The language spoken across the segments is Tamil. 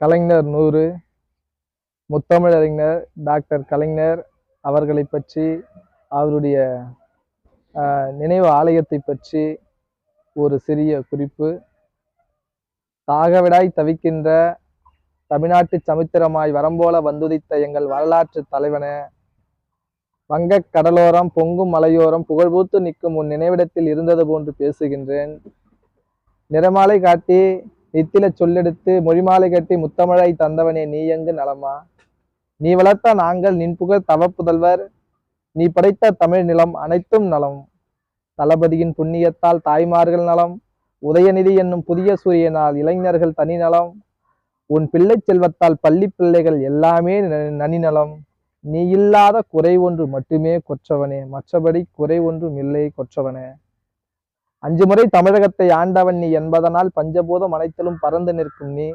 கலைஞர் நூறு முத்தமிழறிஞர் டாக்டர் கலைஞர் அவர்களை பற்றி அவருடைய நினைவு ஆலயத்தை பற்றி ஒரு சிறிய குறிப்பு. தாகவிடாய் தவிக்கின்ற தமிழ்நாட்டு சமுத்திரமாய் வரம்போல வந்துதித்த எங்கள் வரலாற்று தலைவனே வங்கக் கடலோரம் பொங்கும் மலையோரம் புகழ்பூத்து நிற்கும் உன் நினைவிடத்தில் இருந்தது போன்று பேசுகின்றேன். நிறமாலை காட்டி நித்தில சொல்லெடுத்து மொழிமாலை கட்டி முத்தமிழை தந்தவனே நீ எங்கு நலமா? நீ வளர்த்த நாங்கள் நின் புகழ் தவப்புதல்வர். நீ படைத்த தமிழ் நிலம் அனைத்தும் நலம். தளபதியின் புண்ணியத்தால் தாய்மார்கள் நலம். உதயநிதி என்னும் புதிய சூரியனால் இளைஞர்கள் தனி நலம். உன் பிள்ளை செல்வத்தால் பள்ளி பிள்ளைகள் எல்லாமே ந- நனிநலம் நீ இல்லாத குறை ஒன்று மட்டுமே கொற்றவனே. மற்றபடி குறை ஒன்றும் இல்லை கொற்றவனே. அஞ்சு முறை தமிழகத்தை ஆண்டவன் நீ என்பதனால் பஞ்சபூதம் அனைத்திலும் பறந்து நிற்கும் நீ.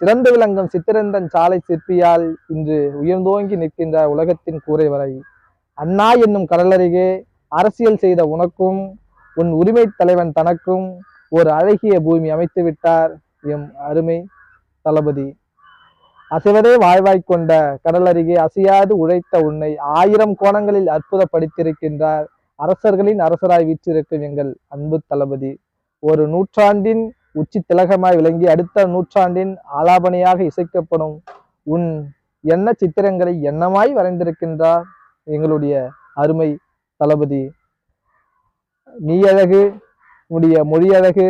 சிறந்து விளங்கும் சித்திரந்தன் சாலை சிற்பியால் இன்று உயர்ந்தோங்கி நிற்கின்ற உலகத்தின் கூரை வரை. அண்ணா என்னும் கடலருகே அரசியல் செய்த உனக்கும் உன் உரிமை தலைவன் தனக்கும் ஒரு அழகிய பூமி அமைத்து விட்டார் எம் அருமை தளபதி. அசைவதே வாழ்வாய் கொண்ட கடலருகே அசையாது உழைத்த உன்னை ஆயிரம் கோணங்களில் அற்புதப்படுத்தியிருக்கின்றார். அரசர்களின் அரசராய் வீற்றிருக்கும் எங்கள் அன்பு தளபதி ஒரு நூற்றாண்டின் உச்சி திலகமாய் விளங்கி அடுத்த நூற்றாண்டின் ஆலாபனையாக இசைக்கப்படும் உன் எண்ண சித்திரங்களை எண்ணமாய் வரைந்திருக்கின்றார் எங்களுடைய அருமை தளபதி. நீ அழகு உன்னுடைய மொழி அழகு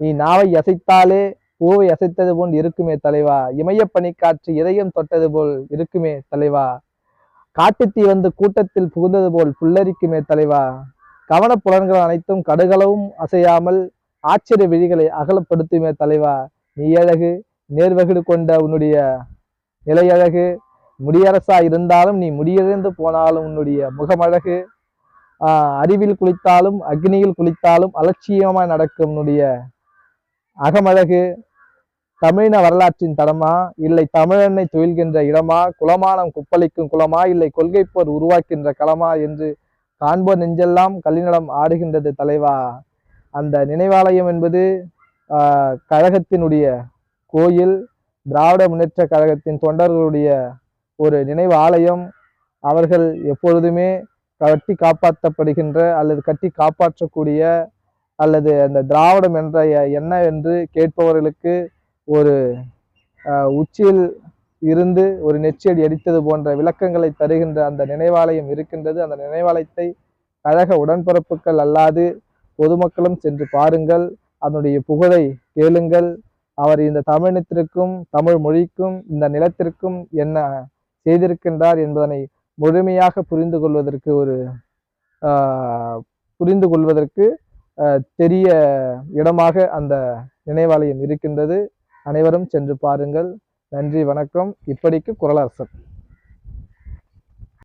நீ நாவை அசைத்தாலே பூவை அசைத்தது போல் இருக்குமே தலைவா. இமய பனிக்காற்று இதயம் தொட்டது போல் இருக்குமே தலைவா. காட்டுத்தீ வந்து கூட்டத்தில் புகுந்தது போல் புல்லரிக்குமே தலைவா. கவனப் புலன்கள் அனைத்தும் கடுகளவும் அசையாமல் ஆச்சரிய விழிகளை அகலப்படுத்துமே தலைவா. நீ அழகு நேர்வகிடு கொண்ட உன்னுடைய நிலையழகு. முடியரசா இருந்தாலும் நீ முடியிழந்து போனாலும் உன்னுடைய முகமழகு. அறிவில் குளித்தாலும் அக்னியில் குளித்தாலும் அலட்சியமாய் நடக்கும் உன்னுடைய அகமழகு. தமிழின வரலாற்றின் தடமா இல்லை தமிழனை துயில்கின்ற இடமா? குலமானம் குப்பளிக்கும் குலமா? இல்லை கொள்கை போர் உருவாக்கின்ற களமா? என்று காண்போர் நெஞ்செல்லாம் கல்லினடம் ஆடுகின்றது தலைவா. அந்த நினைவாலயம் என்பது கழகத்தினுடைய கோயில் திராவிட முன்னேற்ற கழகத்தின் தொண்டர்களுடைய ஒரு நினைவு ஆலயம். அவர்கள் எப்பொழுதுமே கட்டி காப்பாற்றப்படுகின்ற அல்லது கட்டி காப்பாற்றக்கூடிய அல்லது அந்த திராவிடம் என்ற என்ன என்று கேட்பவர்களுக்கு ஒரு உச்சியில் இருந்து ஒரு நெற்றியடி அடித்தது போன்ற விளக்கங்களை தருகின்ற அந்த நினைவாலயம் இருக்கின்றது. அந்த நினைவாலயத்தை கழக உடன்பிறப்புகள் அல்லாது பொதுமக்களும் சென்று பாருங்கள். அதனுடைய புகழை கேளுங்கள். அவர் இந்த தமிழினத்திற்கும் தமிழ் மொழிக்கும் இந்த நிலத்திற்கும் என்ன செய்திருக்கின்றார் என்பதனை முழுமையாக புரிந்து கொள்வதற்கு ஒரு புரிந்து கொள்வதற்கு தெரிய இடமாக அந்த நினைவாலயம் இருக்கின்றது. அனைவரும் சென்று பாருங்கள். நன்றி வணக்கம். இப்படிக்கு குரலரசன்.